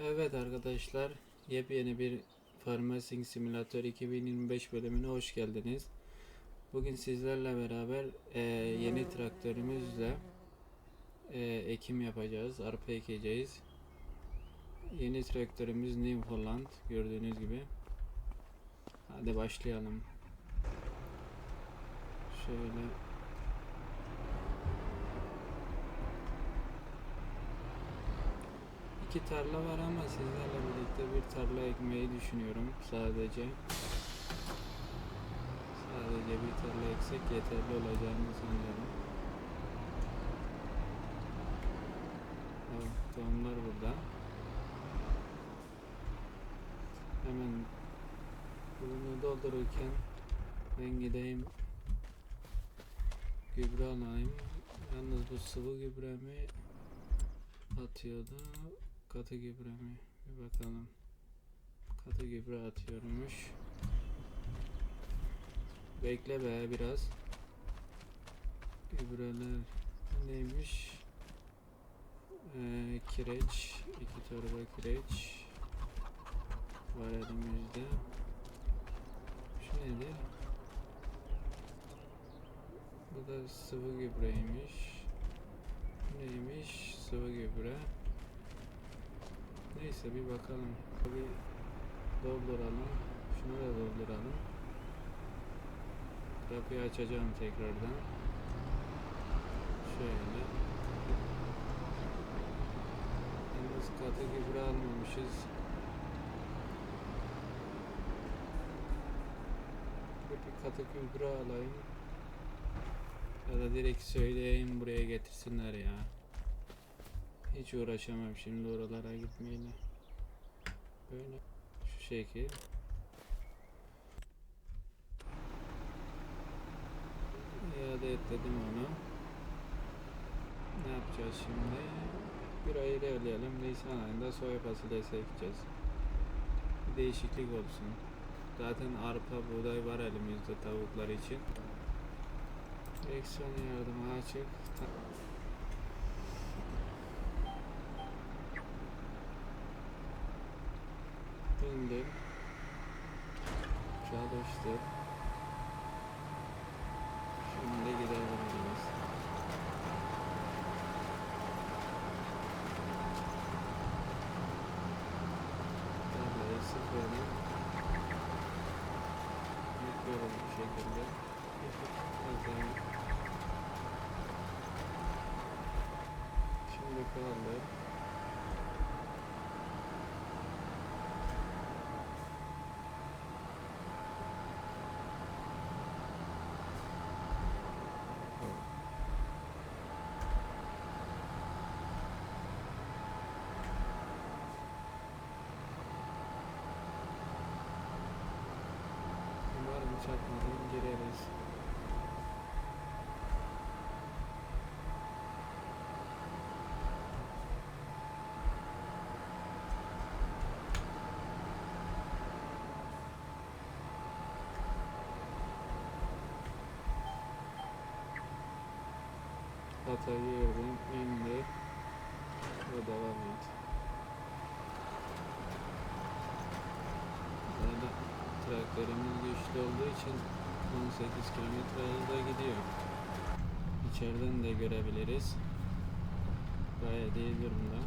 Evet arkadaşlar, yepyeni bir Farming Simulator 2025 bölümüne hoş geldiniz. Bugün sizlerle beraber e, yeni traktörümüzle e, ekim yapacağız, arpa ekeceğiz. Yeni traktörümüz New Holland gördüğünüz gibi. Hadi başlayalım. Şöyle İki tarla var ama sizlerle birlikte bir tarla ekmeyi düşünüyorum sadece. Sadece bir tarla eksek yeterli olacağını sanıyorum. Evet, tohumlar burada. Hemen bunu doldururken ben gideyim gübre alayım. Yalnız bu sıvı gübre mi atıyordu? Katı gübre mi? Bir bakalım. Katı gübre atıyormuş. Bekle be biraz. Gübreler neymiş? Ee, kireç. iki torba kireç. Var elimizde. Şu nedir? Bu da sıvı gübreymiş. Neymiş? Sıvı gübre. Neyse bir bakalım. Bir dolduralım. Şunu da dolduralım. Kapıyı açacağım tekrardan. Şöyle. Yalnız katı gübre almamışız. Bir katı gübre alayım. Ya da direkt söyleyeyim buraya getirsinler ya. Hiç uğraşamam şimdi oralara gitmeyle. Böyle şu şekil. İade et dedim onu. Ne yapacağız şimdi? Bir ay ilerleyelim. Nisan ayında soya fasulyesi ekeceğiz. Bir değişiklik olsun. Zaten arpa, buğday var elimizde tavuklar için. Direksiyon yardımı açık. Bindim. Çalıştı. Şimdi gidelim biz. Tarlayı sıfırlayıp yıkıyoruz bu şekilde. Şimdi kaldı. Umarım çarpmadan gireriz. Hatayı gördüm, indi ve devam et. Böyle traktörümüz güçlü olduğu için 18 km hızla gidiyor. İçeriden de görebiliriz. Gayet iyi durumda.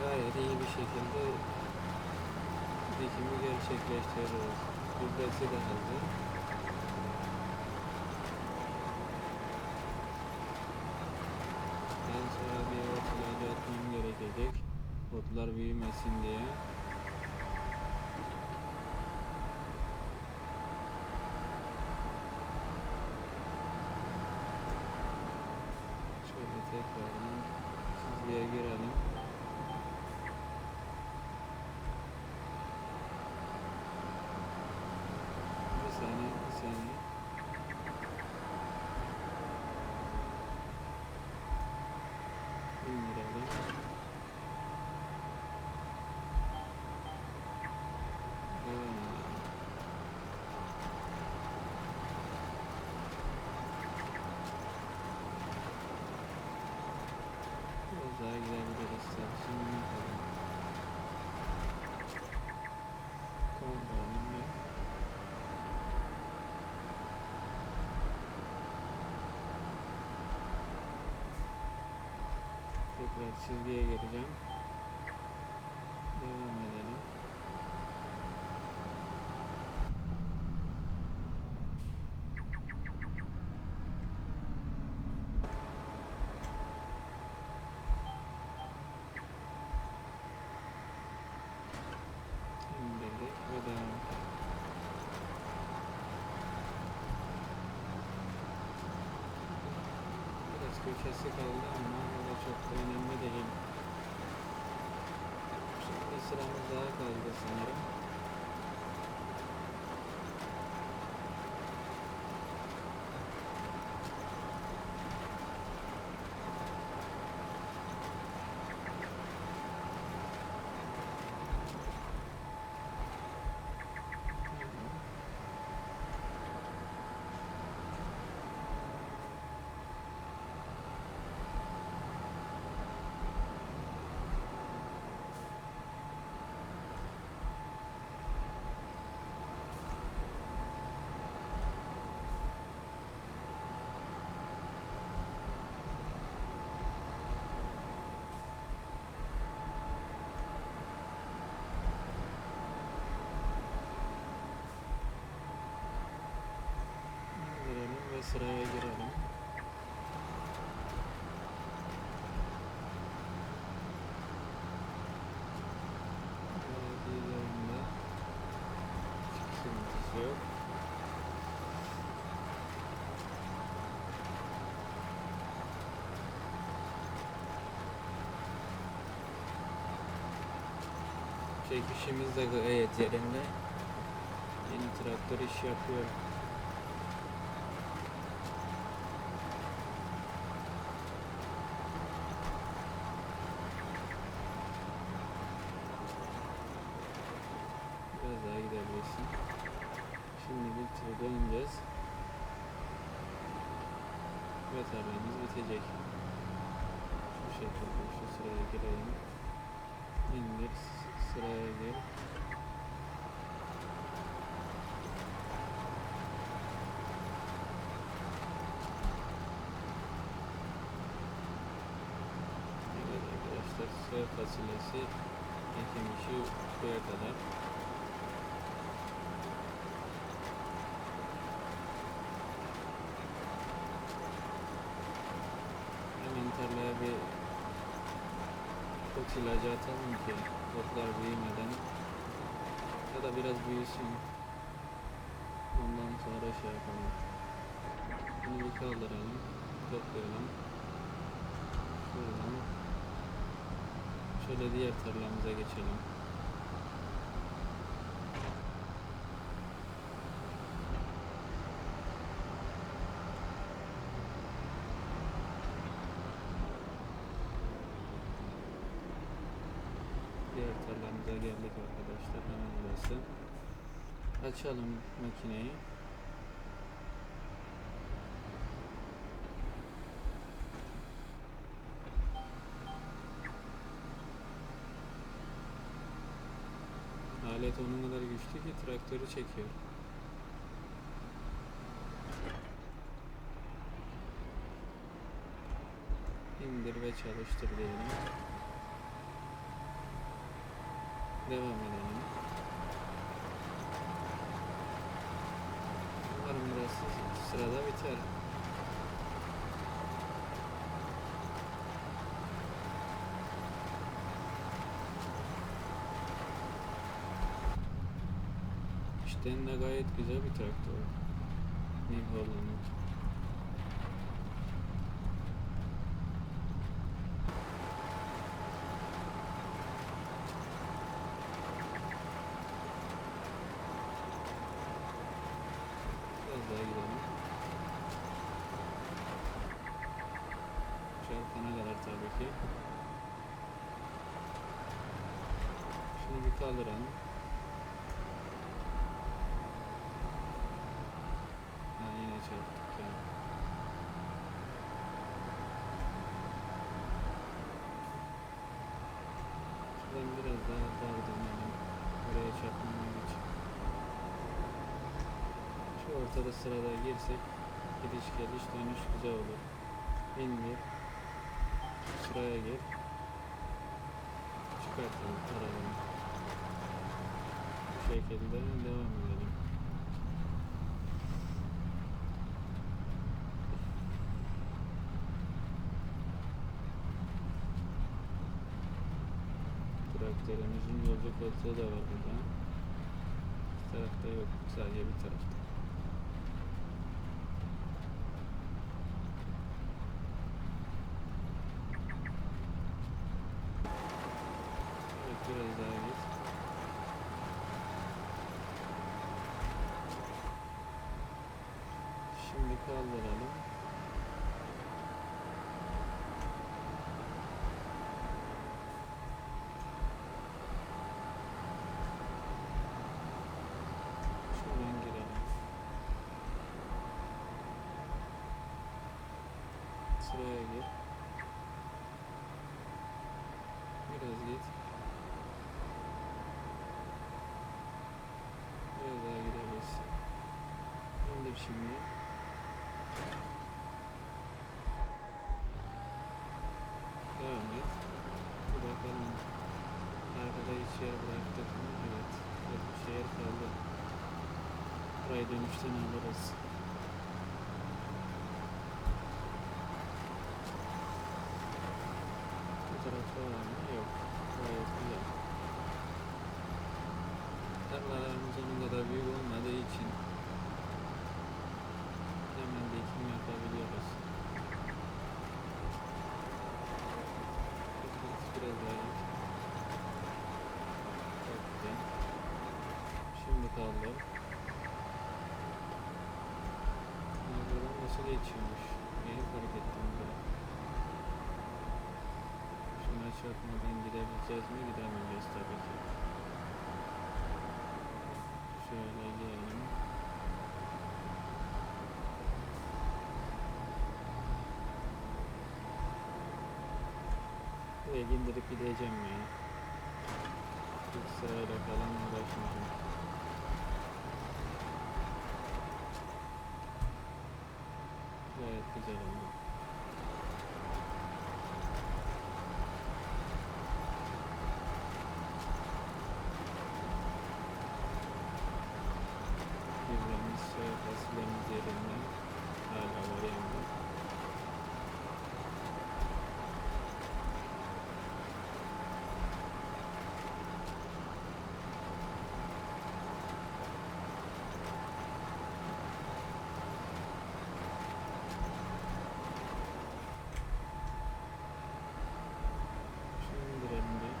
Gayet iyi bir şekilde dikimi gerçekleştiriyoruz. Gübresi de hazır. Ben sonra bir ot atmam gerekecek. Otlar büyümesin diye. Şöyle tekrardan çizgiye girelim. and Evet çizgiye gireceğim. Devam edelim. İndirdik. Biraz köşesi kaldı ama o da çok da önemli değil. Şimdi sıramız daha kaldı sanırım. İndirelim ve sıraya girelim. Çekişimiz de gayet yerinde. Yeni traktör iş yapıyor. Gidebilirsin. Şimdi bir tur döneceğiz. Ve tarlamız bitecek. Şu şekilde şu sıraya gireyim. İndir, sıraya gir. Evet arkadaşlar soya fasulyesi ekim işi buraya kadar. Hemen tarlaya bir ot ilacı atalım ki otlar büyümeden ya da biraz büyüsün. Ondan sonra şey yapalım. Bunu bir kaldıralım. Toplayalım. Şuradan. Şöyle diğer tarlamıza geçelim. Diğer tarlamıza geldik arkadaşlar. Hemen burası. Açalım makineyi. Alet onun kadar güçlü ki traktörü çekiyor. İndir ve çalıştır diyelim. Devam edelim. Umarım burası sırada biter. İşten de gayet güzel bir traktör. New Holland. Biraz daha gidelim. Çarpana kadar tabii ki. Şunu bir kaldıralım. Ha yine çarptık ya. Şuradan biraz daha dar dönelim. Buraya çarpmamak için. Ortada sırada girsek gidiş geliş dönüş güzel olur. İndir. Sıraya gir. çıkartalım arabanı. Bu şekilde devam edelim. Traktörümüzün yolcu koltuğu da var burada. İki tarafta yok, sadece bir tarafta. Evet, biraz daha git. Şimdi kaldıralım. Şuradan girelim. Sıraya gir. Biraz git. Biraz daha gidebilirsin. İndir şimdi. Devam et. Bir bakalım. Arkada hiç yer bıraktık mı? Evet. Evet bir şey yer kaldı. Burayı dönüşten alırız. Bu tarafta var mı? Yok. Gayet güzel. Tarlalarımızın o kadar büyük olmadığı için hemen de ekim yapabiliyoruz. Biraz daha git. Çok güzel. Şimdi kaldı. Ya Buradan nasıl geçiyormuş? Yeni fark ettim ben. Şuna çarpmadan mi? Gidemeyeceğiz tabii ki. Şöyle gelelim. Buraya indirip gideceğim ya. Hiç sırayla falan uğraşmayacağım. Gayet güzel oldu. Birbirimiz soya fasulyemiz yerinde. Hala var yanında. Şimdi indirelim bir.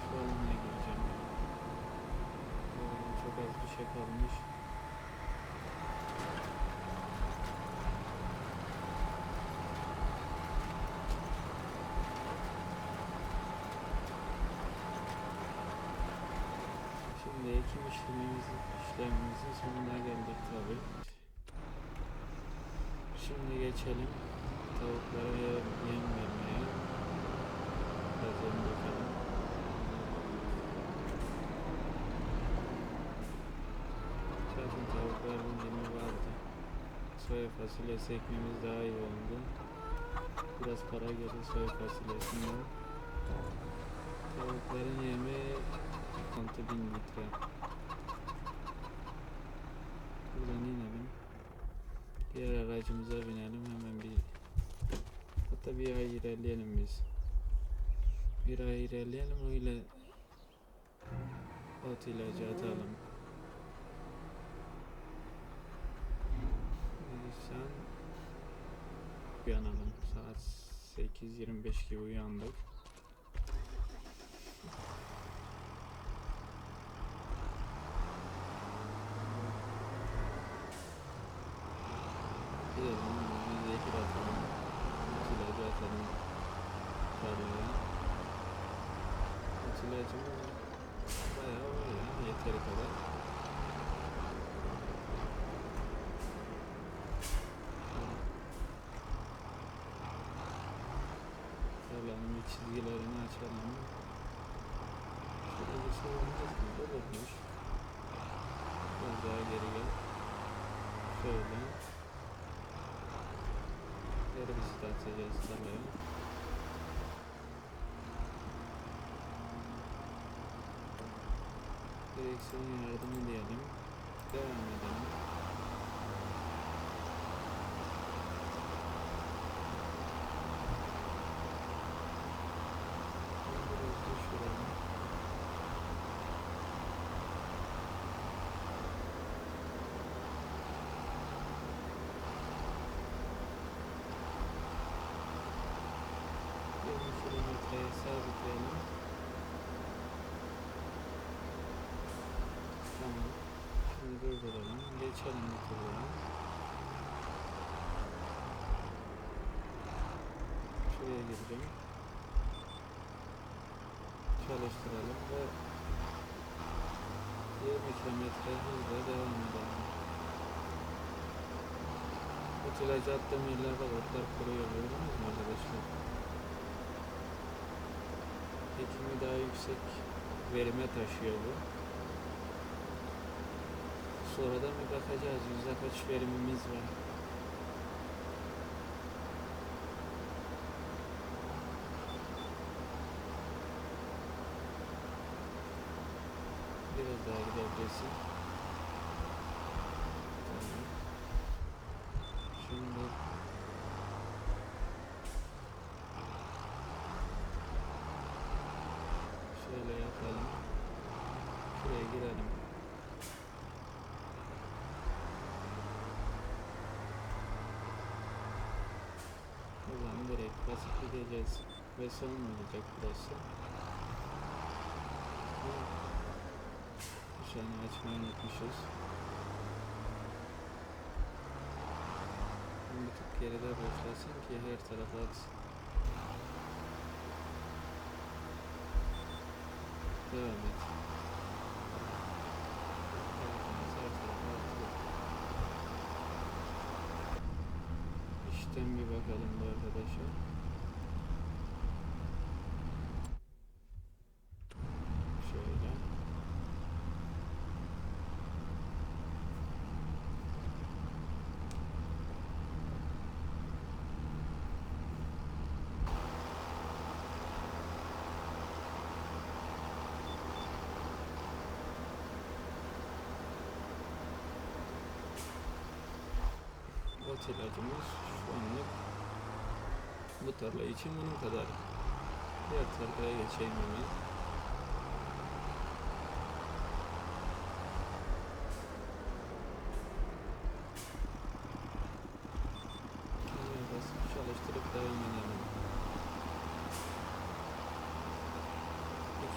Şu alana gireceğim ya. Ee, çok az bir şey kalmış. Şimdi ekim işlemimiz, işlemimizin sonuna geldik tabi. Şimdi geçelim tavuklara yem, vermeye. Biraz yem dökelim. Zaten tavukların yemi vardı. Soya fasulyesi ekmemiz daha iyi oldu. Biraz para geldi soya fasulyesinden. Tavukların yemi 6000 litre. Buradan inelim. Diğer aracımıza binelim hemen bir hatta bir ay ilerleyelim biz. Bir ay ilerleyelim öyle ot ilacı atalım. Uyanalım. Saat 8.25 gibi uyandık. Selam. Şöyle bir şey olmaz mı? Olurmuş. Biraz daha geri gel. Şöyle. Geri bir start edeceğiz tamam. Direksiyon yardımı diyelim. Devam edelim. Sabitleyelim. Tamam. Şimdi durduralım. Geçelim bu turlara. Şuraya gireceğim. Çalıştıralım ve 20 kilometre hızla devam edelim. Bu tiracı attığım yerlerde otlar kuruyor gördünüz mü arkadaşlar? Ekimi daha yüksek verime taşıyor bu. Sonradan bir bakacağız yüzde kaç verimimiz var. Biraz daha gidebilirsin. Tamam. Şimdi şöyle yapalım. Şuraya girelim. Buradan direkt basıp gideceğiz. Ve son olacak burası. An açmayı unutmuşuz. Bir tık geride boşlasın ki her tarafa atsın. Devam et. İşten bir bakalım bu arkadaşa. Şöyle. Ot ilacımız şu anlık bu tarla için bunun kadar. Diğer tarlaya geçeyim hemen. Şuraya basıp çalıştırıp devam edelim.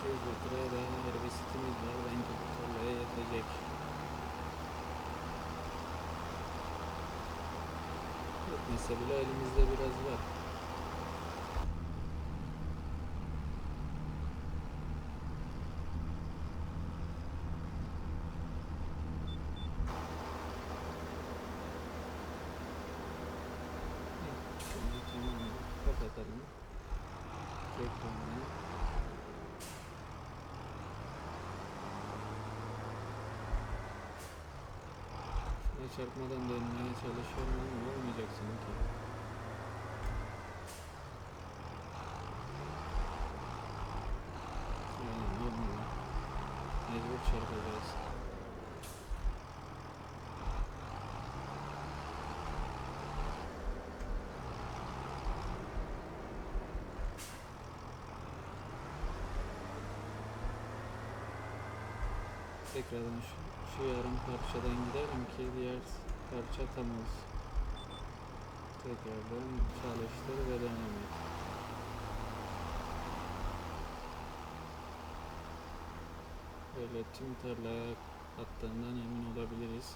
200 litreye daha herbisitimiz var. Bence bu tarlaya yetecek. Yetmese bile elimizde biraz var. Kapatalım. Reklamını. Çarpmadan dönmeye çalışıyorum ama olmayacak sanki. Yani olmuyor. Mecbur çarpacağız. Tekrardan şu, şu yarım parçadan gidelim ki diğer parça tam olsun. Tekrardan çalıştır ve devam et. Böyle tüm tarlaya attığından emin olabiliriz.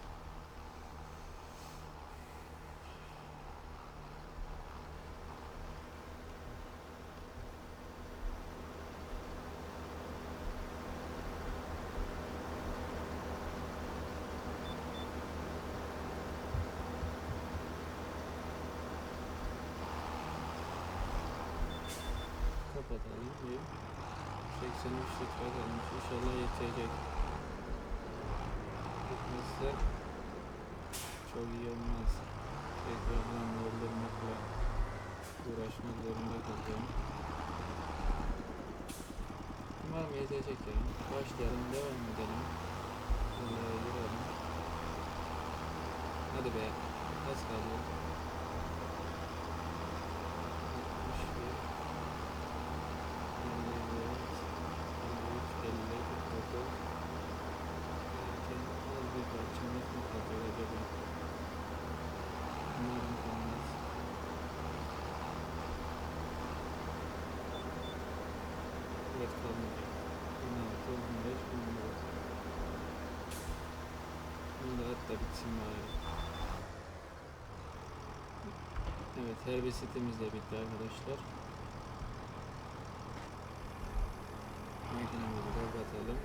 kapatalım diye 83 litre kalmış inşallah yetecek. Gitmezse çok iyi olmaz. Tekrardan doldurmakla uğraşmak zorunda kalacağım. Umarım yetecek ya. Başlayalım devam edelim. Allah'a girelim. Hadi be. Az kaldı. Evet her bir de bitti arkadaşlar. Makinemizi kapatalım.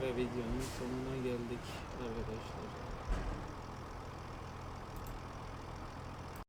Ve videonun sonuna geldik arkadaşlar.